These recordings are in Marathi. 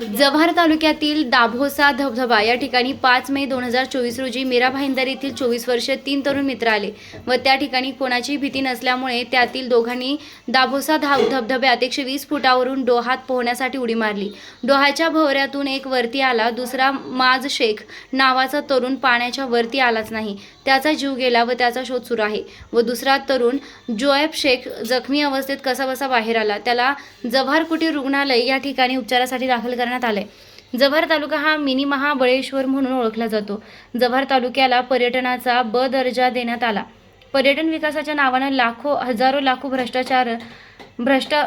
जव्हार तालुक्यातील दाभोसा धबधबा या ठिकाणी पाच मे दोन हजार चोवीस रोजी मीरा भाईंदर येथील चोवीस वर्ष तीन तरुण मित्र आले व त्या ठिकाणी कोणाची भीती नसल्यामुळे त्यातील दोघांनी दाभोसा धाव धबधब्यात एकशे वीस फुटावरून डोहात पोहण्यासाठी उडी मारली. डोहाच्या भोवऱ्यातून एक वरती आला दुसरा माज शेख नावाचा तरुण पाण्याच्या वरती आलाच नाही. त्याचा जीव गेला व त्याचा शोध सुरू आहे. व दुसरा तरुण जोएब शेख जखमी अवस्थेत कसाबसा बाहेर आला. त्याला जव्हार कुटीर रुग्णालय या ठिकाणी उपचारासाठी दाखल करण्यात आले जव्हार तालुका हा मिनी महाबळेश्वर म्हणून ओळखला जातो. जव्हार तालुक्याला पर्यटनाचा ब दर्जा देण्यात आला. पर्यटन विकासाच्या नावानं लाखो हजारो लाखो भ्रष्टाचार भ्रष्टा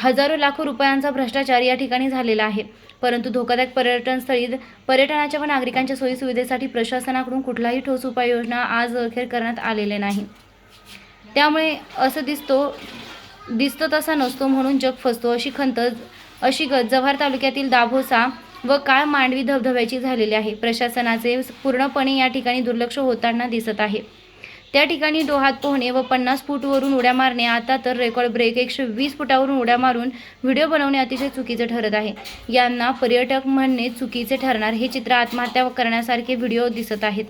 हजारो लाखो रुपयांचा भ्रष्टाचार या ठिकाणी झालेला आहे. परंतु धोकादायक पर्यटनस्थळी पर्यटनाच्या व नागरिकांच्या सोयीसुविधेसाठी प्रशासनाकडून कुठलाही ठोस उपाययोजना आज अखेर करण्यात आलेले नाही. त्यामुळे असं दिसतो दिसतो तसा नसतो म्हणून जग फसतो अशी खंत अशी गत जव्हार तालुक्यातील दाभोसा व काळ मांडवी धबधब्याची झालेली आहे. प्रशासनाचे पूर्णपणे या ठिकाणी दुर्लक्ष होताना दिसत आहे. त्या ठिकाणी डोहात पोहणे व पन्नास फूटवरून उड्या मारणे आता तर रेकॉर्ड ब्रेक एकशे वीस फुटावरून उड्या मारून व्हिडिओ बनवणे अतिशय चुकीचे ठरत आहे. यांना पर्यटक म्हणणे चुकीचे ठरणार हे चित्र आत्महत्या करण्यासारखे व्हिडिओ दिसत आहेत.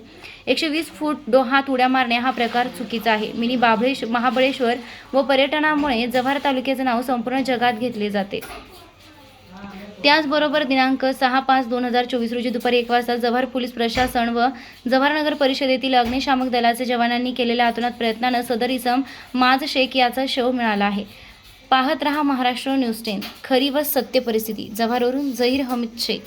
एकशे वीस फूट डोहात उड्या मारणे हा प्रकार चुकीचा आहे. मिनी बाभळेश महाबळेश्वर व पर्यटनामुळे जव्हार तालुक्याचे नाव संपूर्ण जगात घेतले जाते. त्याचबरोबर दिनांक सहा पाच दोन हजार चोवीस रोजी दुपारी एक वाजता जव्हार पोलीस प्रशासन व जव्हार नगर परिषदेतील अग्निशामक दलाचे जवानांनी केलेल्या आतोनात प्रयत्नानं सदर इसम माज शेख याचा शव मिळाला आहे. पाहत रहा महाराष्ट्र न्यूज टेन. खरी व सत्य परिस्थिती. जव्हारवरून जहीर हमीद शेख.